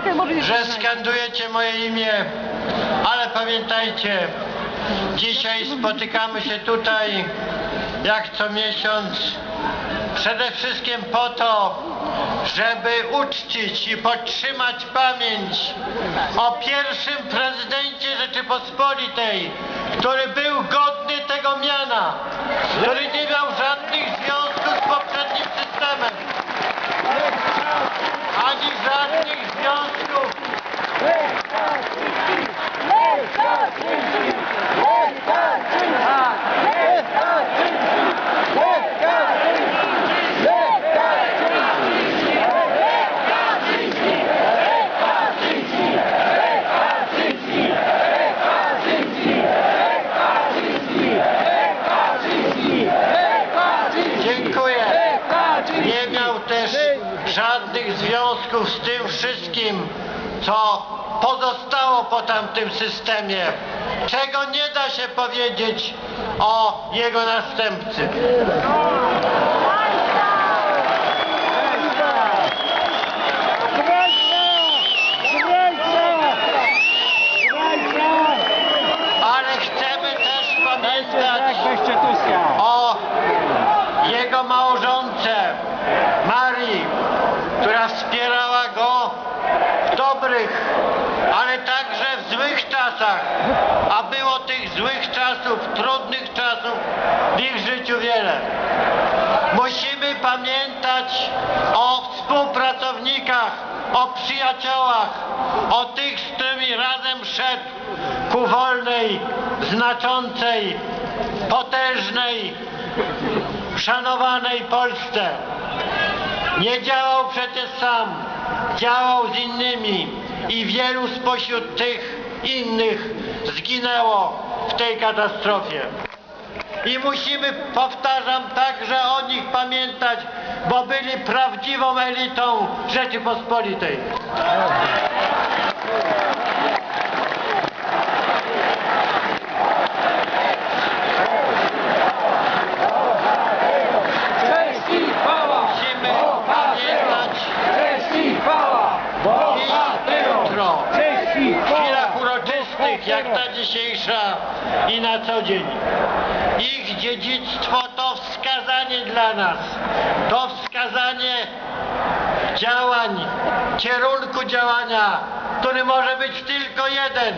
Czekaj, może nie że skandujecie moje imię, ale pamiętajcie, dzisiaj spotykamy się tutaj jak co miesiąc przede wszystkim po to, żeby uczcić i podtrzymać pamięć o pierwszym prezydencie Rzeczypospolitej, który był godny tego miana, który nie miał żadnych związków z poprzednim systemem, ani żadnych związków Dziękuję. Nie miał też żadnych związków z tym wszystkim, co pozostało po tamtym systemie, czego nie da się powiedzieć o jego następcy. Ale chcemy też pamiętać o jego małżonce Marii, która wspierała go w dobrych, ale także w złych czasach. A było tych złych czasów, trudnych czasów w ich życiu wiele. Musimy pamiętać o współpracownikach, o przyjaciołach, o tych, z którymi razem szedł ku wolnej, znaczącej, potężnej, szanowanej Polsce. Nie działał przecież sam, działał z innymi i wielu spośród tych innych zginęło w tej katastrofie. I musimy, powtarzam, także o nich pamiętać, bo byli prawdziwą elitą Rzeczypospolitej. Cześć i chwała! Musimy pamiętać Cześć i chwała! dziś i jutro. Cześć i w chwała! chwilach uroczystych, jak ta dzisiejsza i na co dzień. Ich dziedzictwo to wskazanie dla nas, to wskazanie działań, kierunku działania, który może być tylko jeden.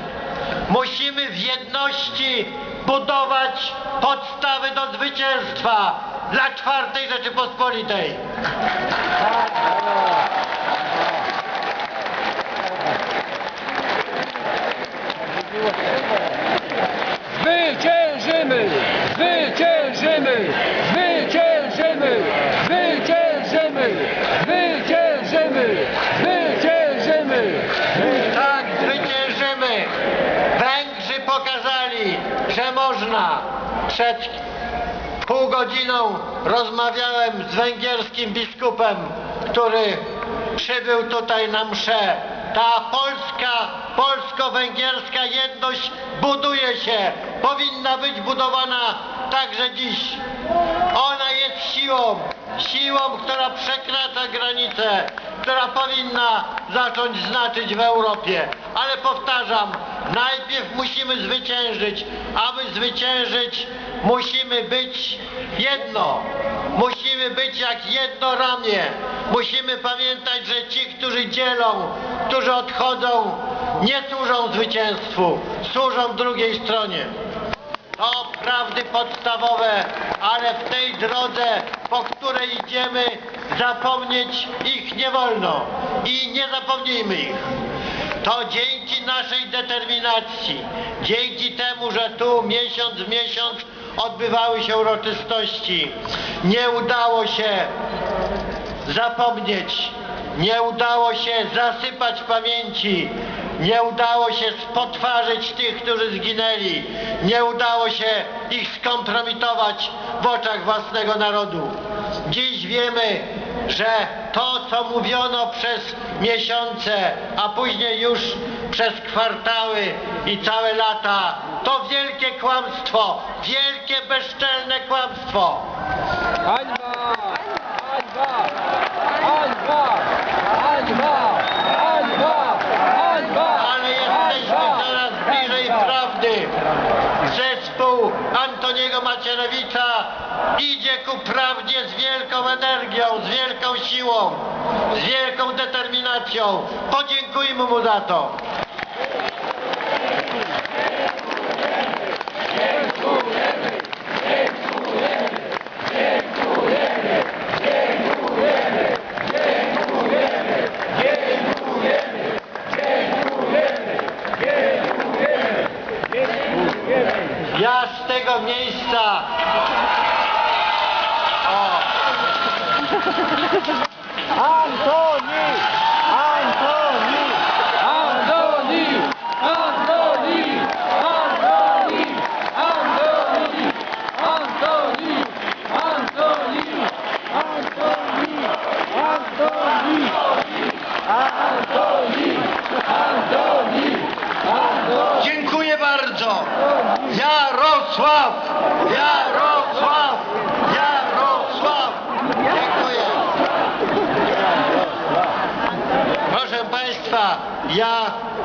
Musimy w jedności budować podstawy do zwycięstwa dla czwartej Rzeczypospolitej. Zwyciężymy! Zwyciężymy! Zwyciężymy! Zwyciężymy! Zwyciężymy! Zwyciężymy! Tak, zwyciężymy. Węgrzy pokazali, że można. Przed pół godziną rozmawiałem z węgierskim biskupem, który przybył tutaj na mszę. Ta polska, polsko-węgierska jedność buduje się, powinna być budowana także dziś. Ona jest siłą, siłą, która przekracza granice, która powinna zacząć znaczyć w Europie. Ale powtarzam, najpierw musimy zwyciężyć. Aby zwyciężyć, musimy być jedno. Musimy być jak jedno ramię. Musimy pamiętać, że ci, którzy dzielą, którzy odchodzą, nie służą zwycięstwu, służą drugiej stronie. To prawdy podstawowe, ale w tej drodze, po której idziemy, zapomnieć ich nie wolno. I nie zapomnijmy ich. To dzięki naszej determinacji, dzięki temu, że tu miesiąc w miesiąc odbywały się uroczystości, nie udało się zapomnieć, nie udało się zasypać pamięci, nie udało się spotwarzyć tych, którzy zginęli, nie udało się ich skompromitować w oczach własnego narodu. Dziś wiemy, że to, co mówiono przez miesiące, a później już przez kwartały i całe lata, to wielkie kłamstwo, wielkie bezczelne kłamstwo. Hańba! Hańba! Hańba! Hańba! Hańba! Hańba! Ale jesteśmy coraz bliżej prawdy. Zespół Antoniego Macierewicza idzie ku prawdzie z wielką energią, z wielką siłą, z wielką determinacją. Podziękujmy mu za to.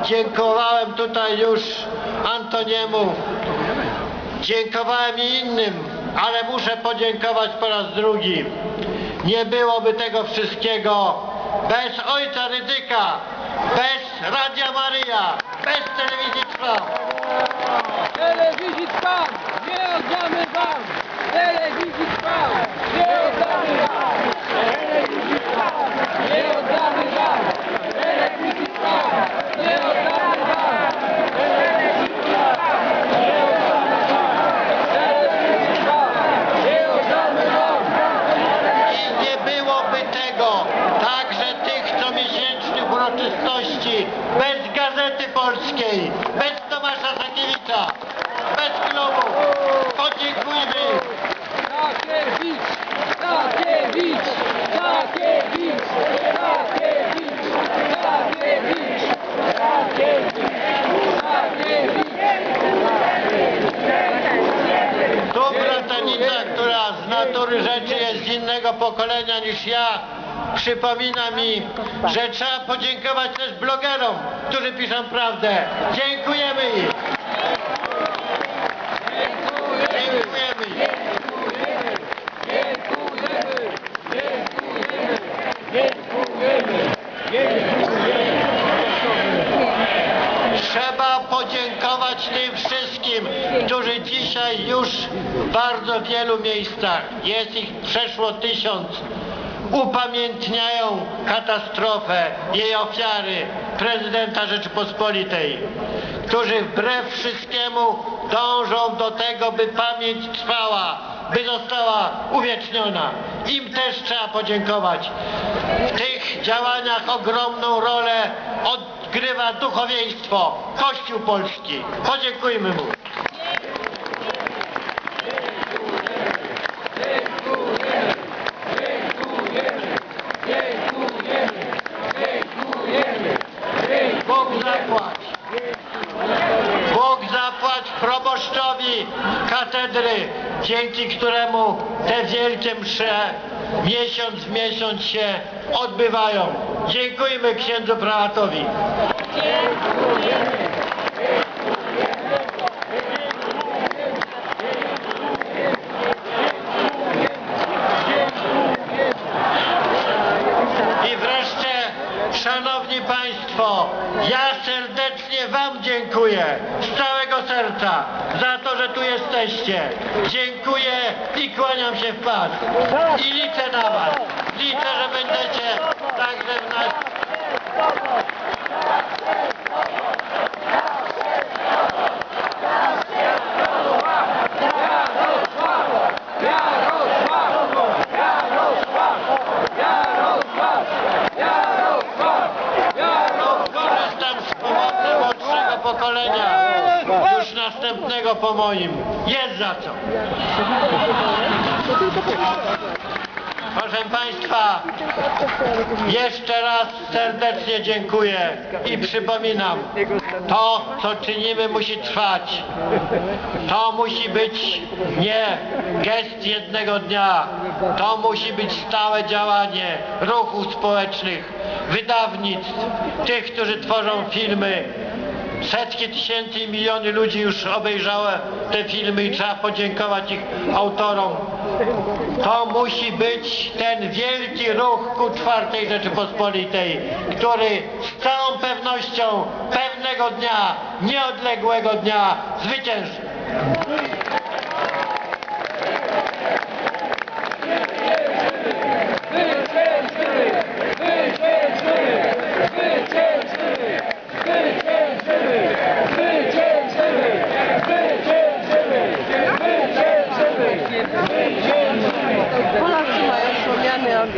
Dziękowałem tutaj już Antoniemu, dziękowałem i innym, ale muszę podziękować po raz drugi. Nie byłoby tego wszystkiego bez ojca Rydyka, bez Radia Maryja, bez telewizji Trwam. Telewizji Trwam! Nie oddamy wam! Telewizji Trwam! Nie oddamy wam! Telewizji Trwam! Nie oddamy wam! Telewizji Trwam! Nie oddamy wam! Telewizji Trwam! Nie oddamy wam! Telewizji Trwam! Nie oddamy wam! I nie byłoby tego, także tych comiesięcznych uroczystości, bez Gazety Polskiej, bez Tomasza Sakiewicza, bez klubu. Podziękujmy. Sakiewicz! Sakiewicz! Sakiewicz! Sakiewicz! Sakiewicz! Sakiewicz! Sakiewicz! Tu bratanica, która z natury rzeczy jest z innego pokolenia niż ja, przypomina mi, że trzeba podziękować też blogerom, którzy piszą prawdę. Dziękujemy im. Dziękujemy im. Dziękujemy! Dziękujemy! Dziękujemy! Dziękujemy! Trzeba podziękować tym wszystkim, którzy dzisiaj już w bardzo miejscach, jest ich przeszło tysiąc, upamiętniają katastrofę, jej ofiary prezydenta Rzeczypospolitej, którzy wbrew wszystkiemu dążą do tego, by pamięć trwała, by została uwieczniona. Im też trzeba podziękować. W tych działaniach ogromną rolę odgrywa duchowieństwo, Kościół Polski. Podziękujmy mu. Bóg zapłać. Bóg zapłać proboszczowi katedry, dzięki któremu te wielkie msze miesiąc w miesiąc się odbywają. Dziękujmy księdzu prałatowi. I wreszcie, szanowni państwo, ja serdecznie wam dziękuję z całego serca za to, jesteście. Dziękuję i kłaniam się w pas. I liczę na was. Liczę, że będziecie także w nas. Pokolenia, już następnego po moim. Jest za co. Proszę Państwa, jeszcze raz serdecznie dziękuję i przypominam, to co czynimy musi trwać. To musi być nie gest jednego dnia, to musi być stałe działanie ruchów społecznych, wydawnictw, tych, którzy tworzą filmy, setki tysięcy i miliony ludzi już obejrzało te filmy i trzeba podziękować ich autorom. To musi być ten wielki ruch ku czwartej Rzeczypospolitej, który z całą pewnością pewnego dnia, nieodległego dnia zwycięży. Zwyciężymy! Zwyciężymy! Zwyciężymy! Zwyciężymy! Zwyciężymy! Zwyciężymy! Polacy mają słomiany ogień.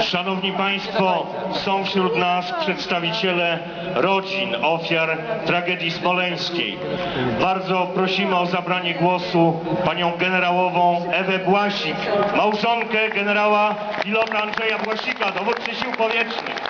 Szanowni Państwo, są wśród nas przedstawiciele rodzin ofiar tragedii smoleńskiej. Bardzo prosimy o zabranie głosu panią generałową Ewę Błasik, małżonkę generała pilota Andrzeja Błasika, dowódcy sił powietrznych.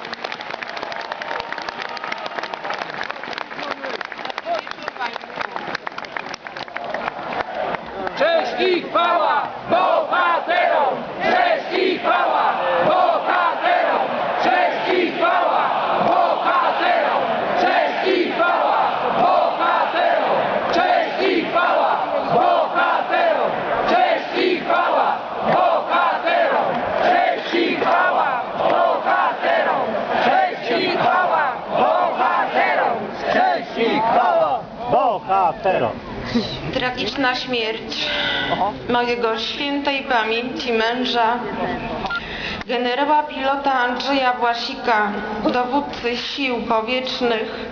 Tragiczna śmierć. Mojego świętej pamięci męża, generała pilota Andrzeja Błasika, dowódcy sił powietrznych,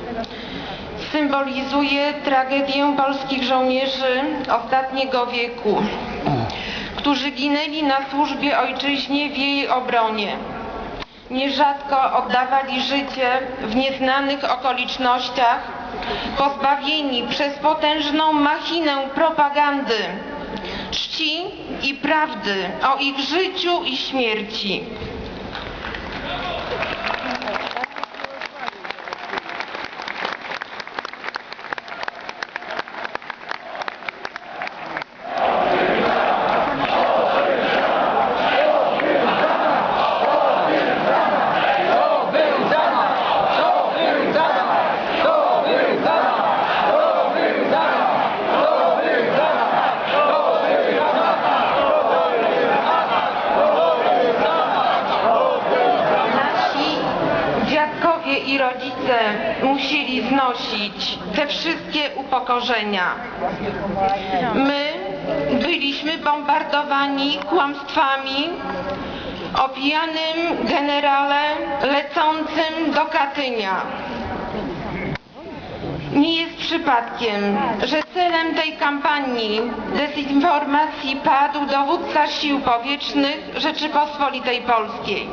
symbolizuje tragedię polskich żołnierzy ostatniego wieku, którzy ginęli na służbie ojczyźnie w jej obronie. Nierzadko oddawali życie w nieznanych okolicznościach, pozbawieni przez potężną machinę propagandy czci i prawdy o ich życiu i śmierci. To był zamach! To był zamach! To był zamach! To był zamach! To był zamach! To był zamach! Nasi dziadkowie i rodzice musieli znosić te wszystkie upokorzenia. My byliśmy bombardowani kłamstwami o pijanym generale lecącym do Katynia. Nie jest przypadkiem, że celem tej kampanii dezinformacji padł dowódca sił powietrznych Rzeczypospolitej Polskiej.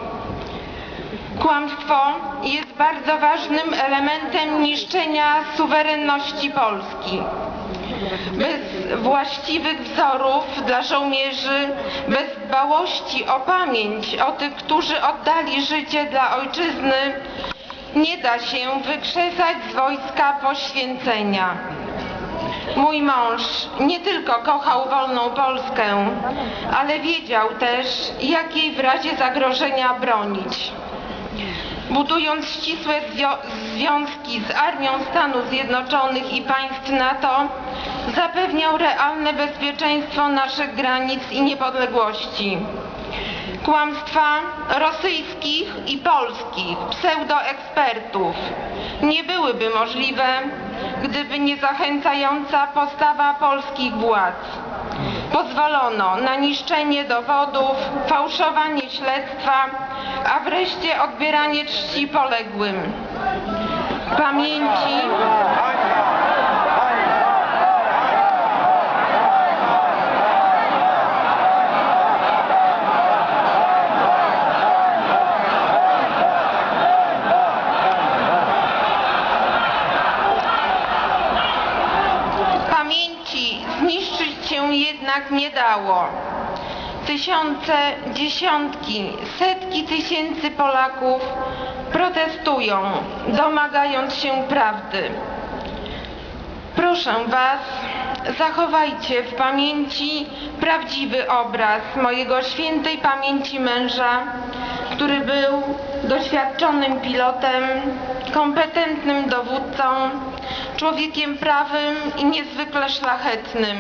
Kłamstwo jest bardzo ważnym elementem niszczenia suwerenności Polski. Bez właściwych wzorów dla żołnierzy, bez dbałości o pamięć o tych, którzy oddali życie dla ojczyzny, nie da się wykrzesać z wojska poświęcenia. Mój mąż nie tylko kochał wolną Polskę, ale wiedział też, jak jej w razie zagrożenia bronić. Budując ścisłe związki z Armią Stanów Zjednoczonych i państw NATO, zapewniał realne bezpieczeństwo naszych granic i niepodległości. Kłamstwa rosyjskich i polskich pseudoekspertów nie byłyby możliwe, gdyby nie zachęcająca postawa polskich władz. Pozwolono na niszczenie dowodów, fałszowanie śledztwa, a wreszcie odbieranie czci poległym. Pamięci Pamięci zniszczyć się jednak nie dało. Tysiące, dziesiątki, setki tysięcy Polaków protestują, domagając się prawdy. Proszę Was, zachowajcie w pamięci prawdziwy obraz mojego świętej pamięci męża, który był doświadczonym pilotem, kompetentnym dowódcą, człowiekiem prawym i niezwykle szlachetnym.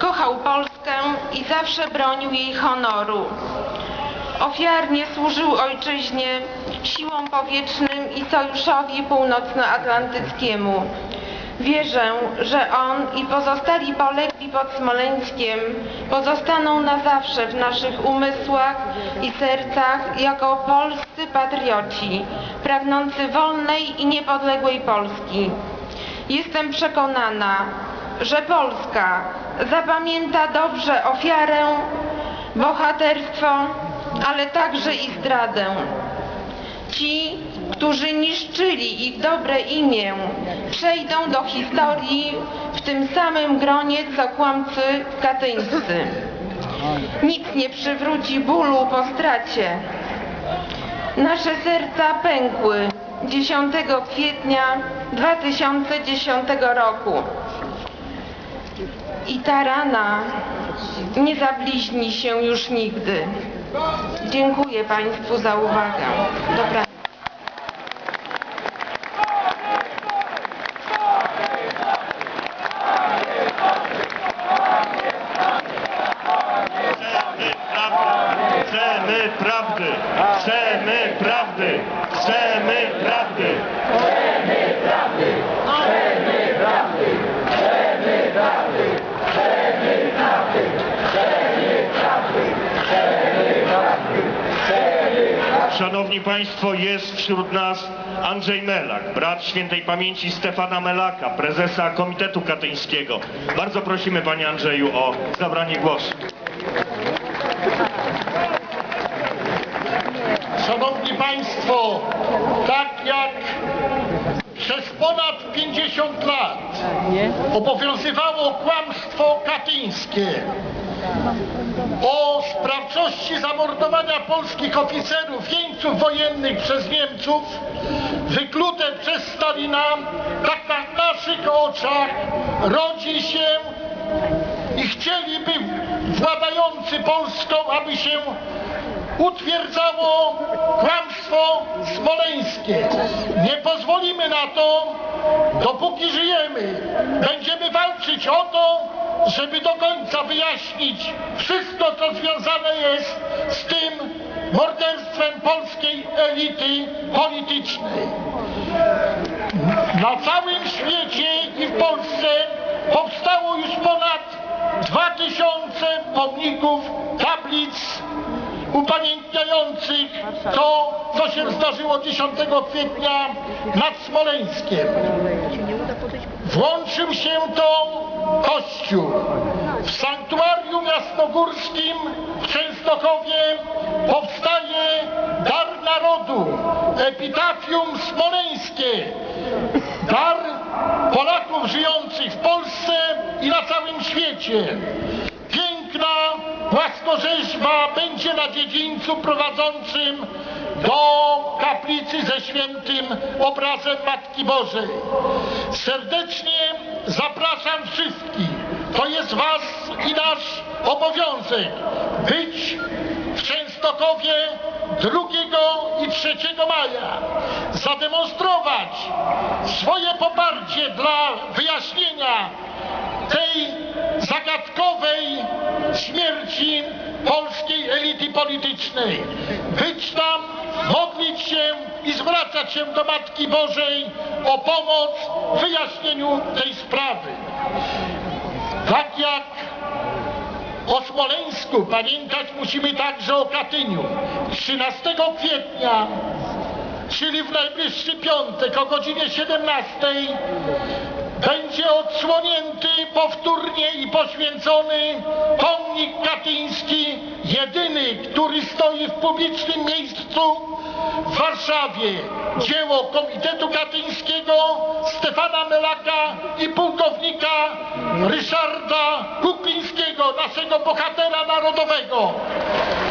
Kochał Polskę i zawsze bronił jej honoru. Ofiarnie służył ojczyźnie, siłom powietrznym i Sojuszowi Północnoatlantyckiemu. Wierzę, że on i pozostali polegli pod Smoleńskiem pozostaną na zawsze w naszych umysłach i sercach jako polscy patrioci, pragnący wolnej i niepodległej Polski. Jestem przekonana, że Polska zapamięta dobrze ofiarę, bohaterstwo, ale także i zdradę. Ci, którzy niszczyli ich dobre imię, przejdą do historii w tym samym gronie co kłamcy katyńscy. Nic nie przywróci bólu po stracie. Nasze serca pękły 10 kwietnia 2010 roku. I ta rana nie zabliźni się już nigdy. Dziękuję Państwu za uwagę. Dobra. Chcemy prawdy! Chcemy prawdy! Chcemy prawdy! Szanowni Państwo, jest wśród nas Andrzej Melak, brat świętej pamięci Stefana Melaka, prezesa Komitetu Katyńskiego. Bardzo prosimy Panie Andrzeju o zabranie głosu. Szanowni Państwo, tak jak przez ponad 50 lat obowiązywało kłamstwo katyńskie sprawczości zamordowania polskich oficerów, jeńców wojennych przez Niemców, wyklute przez Stalina, tak na naszych oczach rodzi się i chcieliby władający Polską, aby się utwierdzało kłamstwo smoleńskie. Nie pozwolimy na to, dopóki żyjemy. Będziemy walczyć o to, żeby do końca wyjaśnić wszystko, co związane jest z tym morderstwem polskiej elity politycznej. Na całym świecie i w Polsce powstało już ponad 2000 pomników, tablic upamiętniających to, co się zdarzyło 10 kwietnia nad Smoleńskiem. Włączył się to Kościół. W sanktuarium jasnogórskim w Częstochowie powstaje dar narodu, epitafium smoleńskie, dar Polaków żyjących w Polsce i na całym świecie. Piękna płaskorzeźba będzie na dziedzińcu prowadzącym do kaplicy ze świętym obrazem Matki Bożej. Serdecznie zapraszam wszystkich. To jest Was i nasz obowiązek być w Częstochowie 2 i 3 maja. Zademonstrować swoje poparcie dla wyjaśnienia tej zagadkowej śmierci polskiej elity politycznej. Być tam, modlić się i zwracać się do Matki Bożej o pomoc w wyjaśnieniu tej sprawy. Tak jak o Smoleńsku pamiętać musimy także o Katyniu. 13 kwietnia czyli w najbliższy piątek o godzinie 17 będzie odsłonięty powtórnie i poświęcony pomnik katyński, jedyny, który stoi w publicznym miejscu w Warszawie. Dzieło Komitetu Katyńskiego Stefana Melaka i pułkownika Ryszarda Kuklińskiego, naszego bohatera narodowego.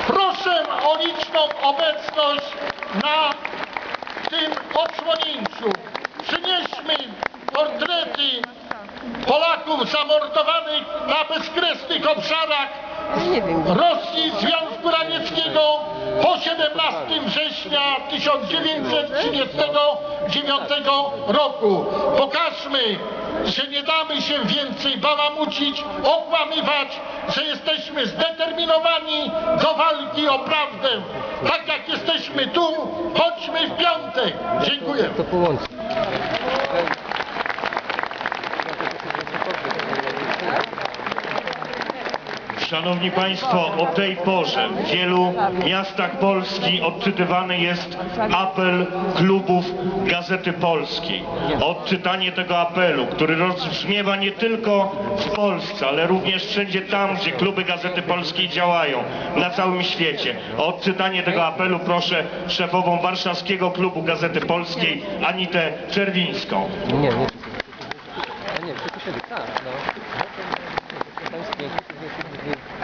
Proszę o liczną obecność na tym odsłonięciu. Przynieśmy portrety Polaków zamordowanych na bezkresnych obszarach Nie wiem. Rosji Związku Radzieckiego po 17 września 1939 roku. Pokażmy, że nie damy się więcej bałamucić, okłamywać, że jesteśmy zdeterminowani do walki o prawdę. Tak jak jesteśmy tu, chodźmy w piątek. Dziękuję. To połączy. Szanowni Państwo, o tej porze w wielu miastach Polski odczytywany jest apel klubów Gazety Polskiej. Odczytanie tego apelu, który rozbrzmiewa nie tylko w Polsce, ale również wszędzie tam, gdzie kluby Gazety Polskiej działają, na całym świecie. O odczytanie tego apelu proszę szefową Warszawskiego Klubu Gazety Polskiej, Anitę Czerwińską. Nie, nie. Nie, zdjęcie, zdjęcie, pomnik.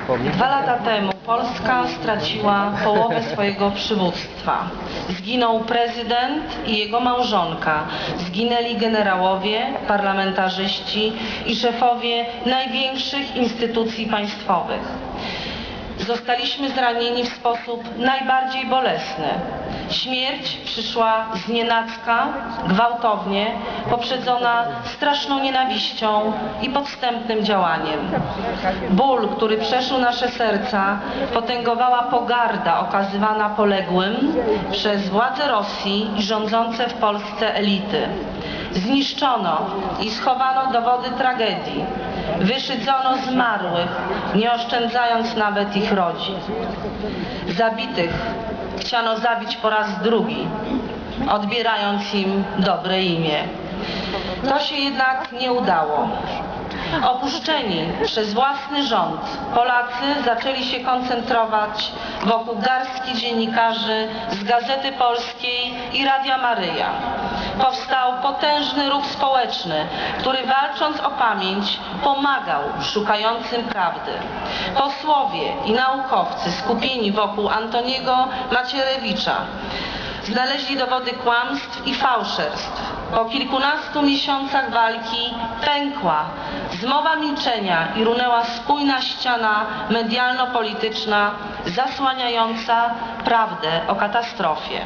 Dwa lata temu Polska straciła połowę swojego przywództwa. Zginął prezydent i jego małżonka. Zginęli generałowie, parlamentarzyści i szefowie największych instytucji państwowych. Zostaliśmy zranieni w sposób najbardziej bolesny. Śmierć przyszła z nienacka, gwałtownie, poprzedzona straszną nienawiścią i podstępnym działaniem. Ból, który przeszył nasze serca, potęgowała pogarda okazywana poległym przez władze Rosji i rządzące w Polsce elity. Zniszczono i schowano dowody tragedii. Wyszydzono zmarłych, nie oszczędzając nawet ich rodzin. Zabitych chciano zabić po raz drugi, odbierając im dobre imię. To się jednak nie udało. Opuszczeni przez własny rząd, Polacy zaczęli się koncentrować wokół garstki dziennikarzy z Gazety Polskiej i Radia Maryja. Powstał potężny ruch społeczny, który walcząc o pamięć pomagał szukającym prawdy. Posłowie i naukowcy skupieni wokół Antoniego Macierewicza znaleźli dowody kłamstw i fałszerstw. Po kilkunastu miesiącach walki pękła zmowa milczenia i runęła spójna ściana medialno-polityczna zasłaniająca prawdę o katastrofie.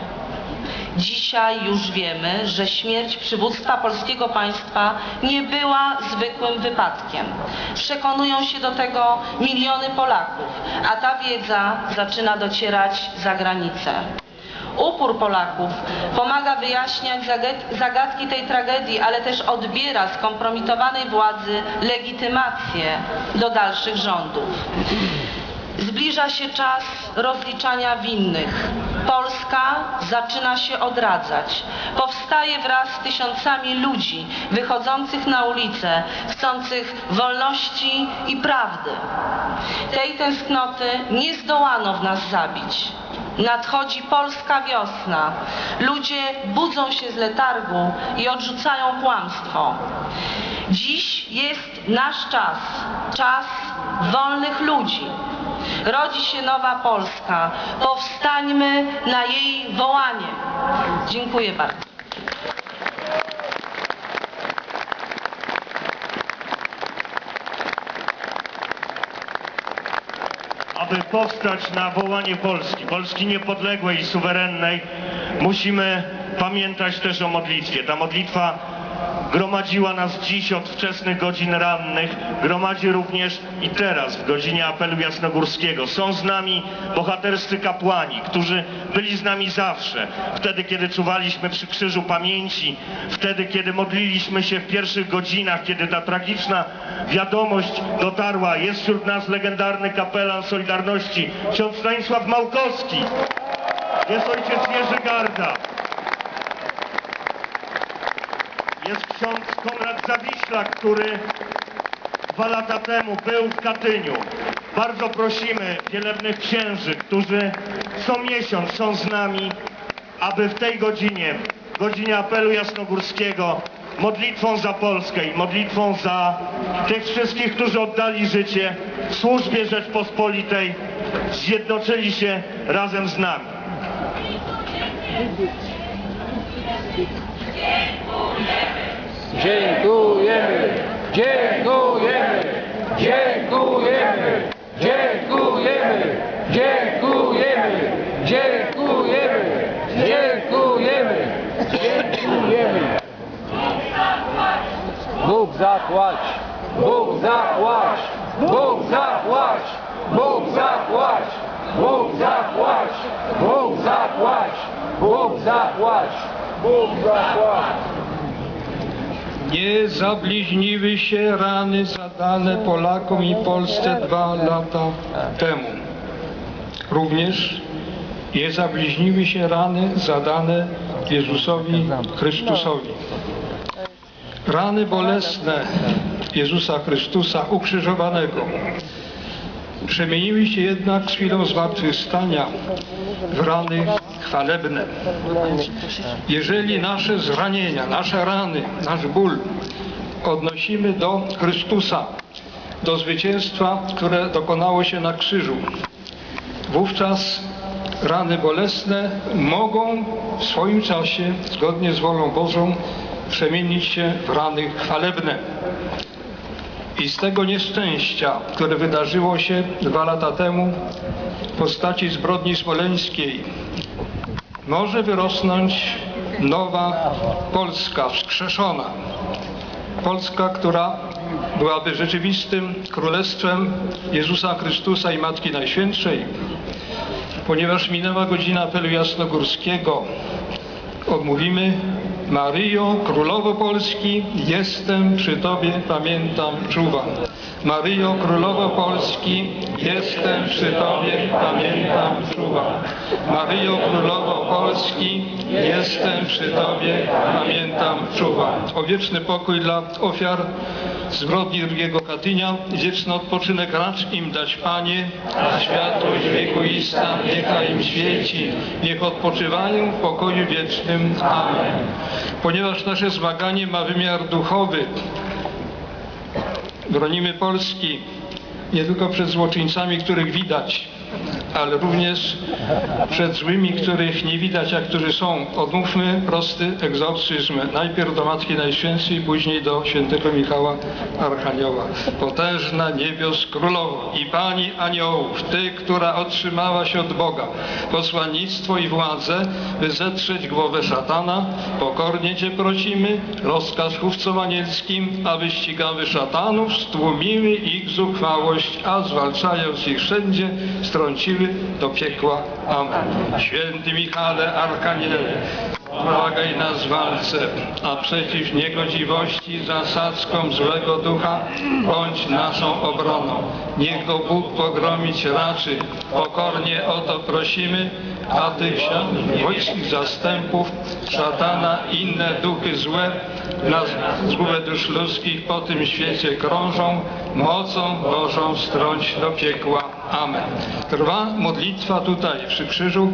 Dzisiaj już wiemy, że śmierć przywództwa polskiego państwa nie była zwykłym wypadkiem. Przekonują się do tego miliony Polaków, a ta wiedza zaczyna docierać za granicę. Upór Polaków pomaga wyjaśniać zagad- zagadki tej tragedii, ale też odbiera skompromitowanej władzy legitymację do dalszych rządów. Zbliża się czas rozliczania winnych. Polska zaczyna się odradzać. Powstaje wraz z tysiącami ludzi wychodzących na ulice, chcących wolności i prawdy. Tej tęsknoty nie zdołano w nas zabić. Nadchodzi polska wiosna. Ludzie budzą się z letargu i odrzucają kłamstwo. Dziś jest nasz czas, czas wolnych ludzi. Rodzi się nowa Polska. Powstańmy na jej wołanie. Dziękuję bardzo. Aby powstać na wołanie Polski, Polski niepodległej i suwerennej, musimy pamiętać też o modlitwie. Ta modlitwa gromadziła nas dziś od wczesnych godzin rannych, gromadzi również i teraz w godzinie apelu jasnogórskiego. Są z nami bohaterscy kapłani, którzy byli z nami zawsze. Wtedy, kiedy czuwaliśmy przy krzyżu pamięci, wtedy, kiedy modliliśmy się w pierwszych godzinach, kiedy ta tragiczna wiadomość dotarła. Jest wśród nas legendarny kapelan Solidarności, ksiądz Stanisław Małkowski. Jest ojciec Jerzy Garda. Jest ksiądz Konrad Zawiślak, który dwa lata temu był w Katyniu. Bardzo prosimy wielebnych księży, którzy co miesiąc są z nami, aby w tej godzinie, godzinie apelu jasnogórskiego, modlitwą za Polskę i modlitwą za tych wszystkich, którzy oddali życie w służbie Rzeczpospolitej, zjednoczyli się razem z nami. Dziękujemy! Dziękujemy! Dziękujemy! Dziękujemy! Dziękujemy! Dziękujemy! Dziękujemy! Dziękujemy! Bóg zapłać! Bóg zapłać! Bóg zapłać! Bóg zapłać! Bóg zapłać! Bóg zapłać! Bóg zapłać! Bóg! Nie zabliźniły się rany zadane Polakom i Polsce dwa lata temu. Również nie zabliźniły się rany zadane Jezusowi Chrystusowi. Rany bolesne Jezusa Chrystusa ukrzyżowanego przemieniły się jednak z chwilą zmartwychwstania w rany chwalebne. Jeżeli nasze zranienia, nasze rany, nasz ból odnosimy do Chrystusa, do zwycięstwa, które dokonało się na krzyżu, wówczas rany bolesne mogą w swoim czasie, zgodnie z wolą Bożą, przemienić się w rany chwalebne. I z tego nieszczęścia, które wydarzyło się dwa lata temu w postaci zbrodni smoleńskiej, może wyrosnąć nowa Polska wskrzeszona. Polska, która byłaby rzeczywistym królestwem Jezusa Chrystusa i Matki Najświętszej. Ponieważ minęła godzina apelu jasnogórskiego, odmówimy Maryjo, Królowo Polski, jestem przy Tobie, pamiętam, czuwam. Maryjo, Królowo Polski, jestem przy Tobie, pamiętam, czuwam. Maryjo, Królowo Polski, jestem przy Tobie, pamiętam, czuwam. O wieczny pokój dla ofiar zbrodni drugiego Katynia, wieczny odpoczynek racz im dać Panie, a światłość wiekuista niechaj im świeci, niech odpoczywają w pokoju wiecznym. Amen. Ponieważ nasze zmaganie ma wymiar duchowy, bronimy Polski nie tylko przed złoczyńcami, których widać, ale również przed złymi, których nie widać, a którzy są. Odmówmy prosty egzorcyzm. Najpierw do Matki Najświętszej, później do świętego Michała Archanioła. Potężna niebios królowo i Pani aniołów, Ty, która otrzymałaś od Boga posłannictwo i władzę, by zetrzeć głowę szatana, pokornie Cię prosimy, rozkaz chówcom anielskim, aby ścigały szatanów, stłumiły ich zuchwałość, a zwalczając ich wszędzie, strąciły do piekła. Amen. Święty Michale, Arkaniele, pomagaj nas w walce, a przeciw niegodziwości zasadzkom złego ducha bądź naszą obroną. Niech go Bóg pogromić raczy. Pokornie o to prosimy, a tych wojskich zastępów, szatana i inne duchy złe na zgubę dusz ludzkich po tym świecie krążą, mocą Bożą strąć do piekła. Amen. Trwa modlitwa tutaj przy krzyżu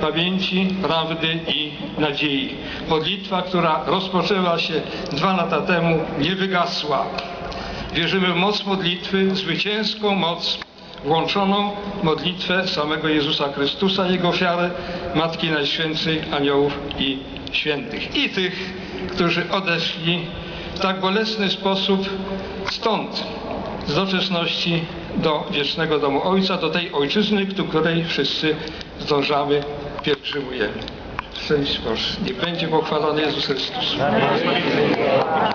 pamięci, prawdy i nadziei. Modlitwa, która rozpoczęła się dwa lata temu, nie wygasła. Wierzymy w moc modlitwy, zwycięską moc, włączoną modlitwę samego Jezusa Chrystusa, Jego ofiarę, Matki Najświętszej, aniołów i świętych. I tych, którzy odeszli w tak bolesny sposób stąd, z doczesności do wiecznego domu Ojca, do tej ojczyzny, do której wszyscy zdążamy, pielgrzymujemy. Szczęść Boże. Niech będzie pochwalony Jezus Chrystus. Udzielę,